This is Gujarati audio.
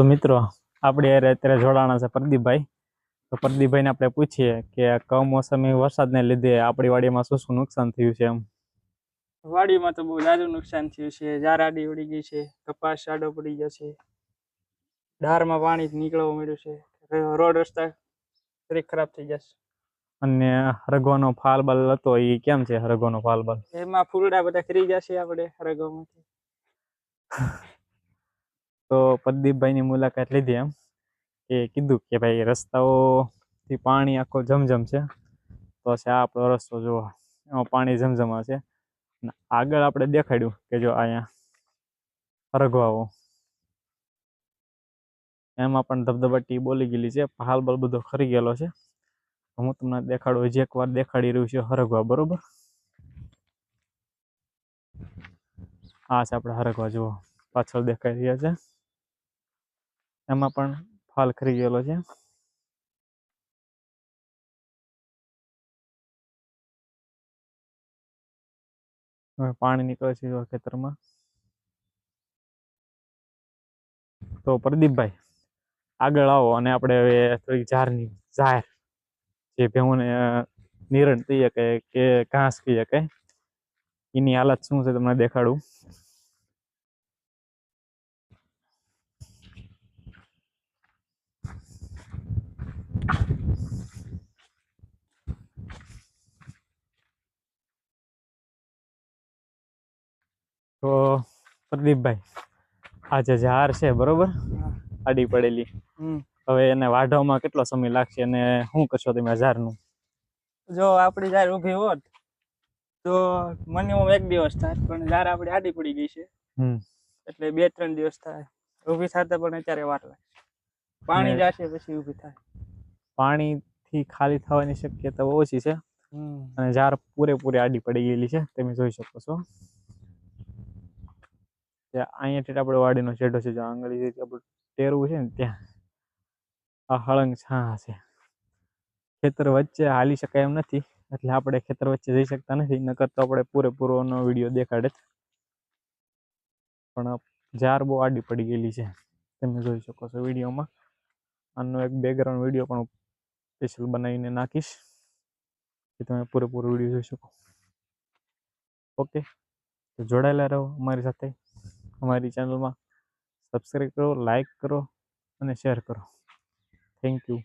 તો મિત્રો આપણે અત્યારે જોડાણા છે પ્રદીપભાઈ. તો પ્રદીપભાઈને આપણે પૂછીએ કે કમોસમી વરસાદને લીધે આપણી વાડીમાં શું શું નુકસાન થયું છે એમ? વાડીમાં તો બહુ જાજુ નુકસાન થયું છે. જારાડી ઉડી ગઈ છે કપાસ સાડો પડી ગયો છે. ડારમાં પાણી નીકળવા મળ્યું છે. રોડ રસ્તા ખરાબ થઈ જશે અને હરગોનો ફાલ બલ હતો એ કેમ છે હરગોનો ફાલ બલ એમાં ફૂલડા બધા ખરી જશે આપણે હરગોમાંથી. તો પ્રદીપભાઈની મુલાકાત લીધી એમ એ કીધું કે ભાઈ રસ્તાઓથી પાણી આખો જમજમ છે. તો છે આ આપણો રસ્તો, જુઓ, એમાં પાણી જમજમા છે આગળ આપણે દેખાડ્યું કે જો અહીંયા રઘવાઓ એમાં પણ ધબધબાટી બોલી ગયેલી છે, હાલ બલ બધો ખરી ગયેલો છે. હું તમને દેખાડું જે એક વાર દેખાડી રહ્યું છે હરગવા, બરોબર? આ છે આપણે હરગવા, જુઓ, પાછળ દેખાઈ રહ્યા છે. એમાં પણ ફાલ ખરી ગયેલો છે. હવે પાણી નીકળે છે ખેતરમાં. તો પ્રદીપભાઈ, આગળ આવો અને આપણે હવે થોડીક ઝારની ઝાર જે ભેહુંને નિરણ થઈ શકે કે ઘાસ કહી શકાય. એની હાલત શું છે તમને દેખાડું? તો પ્રદીપભાઈ આ જે ઝાર છે બરોબર? આડી પડેલી. હવે એને વાઢવામાં કેટલો સમય લાગશે અને શું કરશો તમે ઝાર ઝારનું જો આપણી ઝાર ઊભી હોત તો મિનિમમ એક દિવસ થાય પણ ઝાર આપણી આડી પડી ગઈ છે. એટલે બે ત્રણ દિવસ થાય. ઊભી થતા પણ અત્યારે વાર લાગશે પાણી ને- જશે પછી ઊભી થાય. પાણીથી ખાલી થવાની શક્યતા ઓછી છે. અને ઝાર પૂરેપૂરી આડી પડી ગયેલી છે તમે જોઈ શકો છો. ત્યાં અહીંયાથી આપણે વાડીનો છેડો છે, જો આંગળી આપણું ટેરવું છે ને, ત્યાં. આ હળંગ છા છે. ખેતર વચ્ચે હાલી શકાય એમ નથી, એટલે આપણે ખેતર વચ્ચે જઈ શકતા નથી, નકર તો આપણે પૂરેપૂરોનો વીડિયો દેખાડે. પણ ઝાર બહુ આડી પડી ગયેલી છે, તમે જોઈ શકો છો વિડીયોમાં. આનો એક બેકગ્રાઉન્ડ વીડિયો પણ સ્પેશિયલ બનાવીને નાખીશ કે તમે પૂરેપૂરો વીડિયો જોઈ શકો. ઓકે, તો જોડાયેલા રહો અમારી સાથે. અમારી ચેનલમાં સબસ્ક્રાઈબ કરો લાઈક કરો અને શેર કરો. Thank you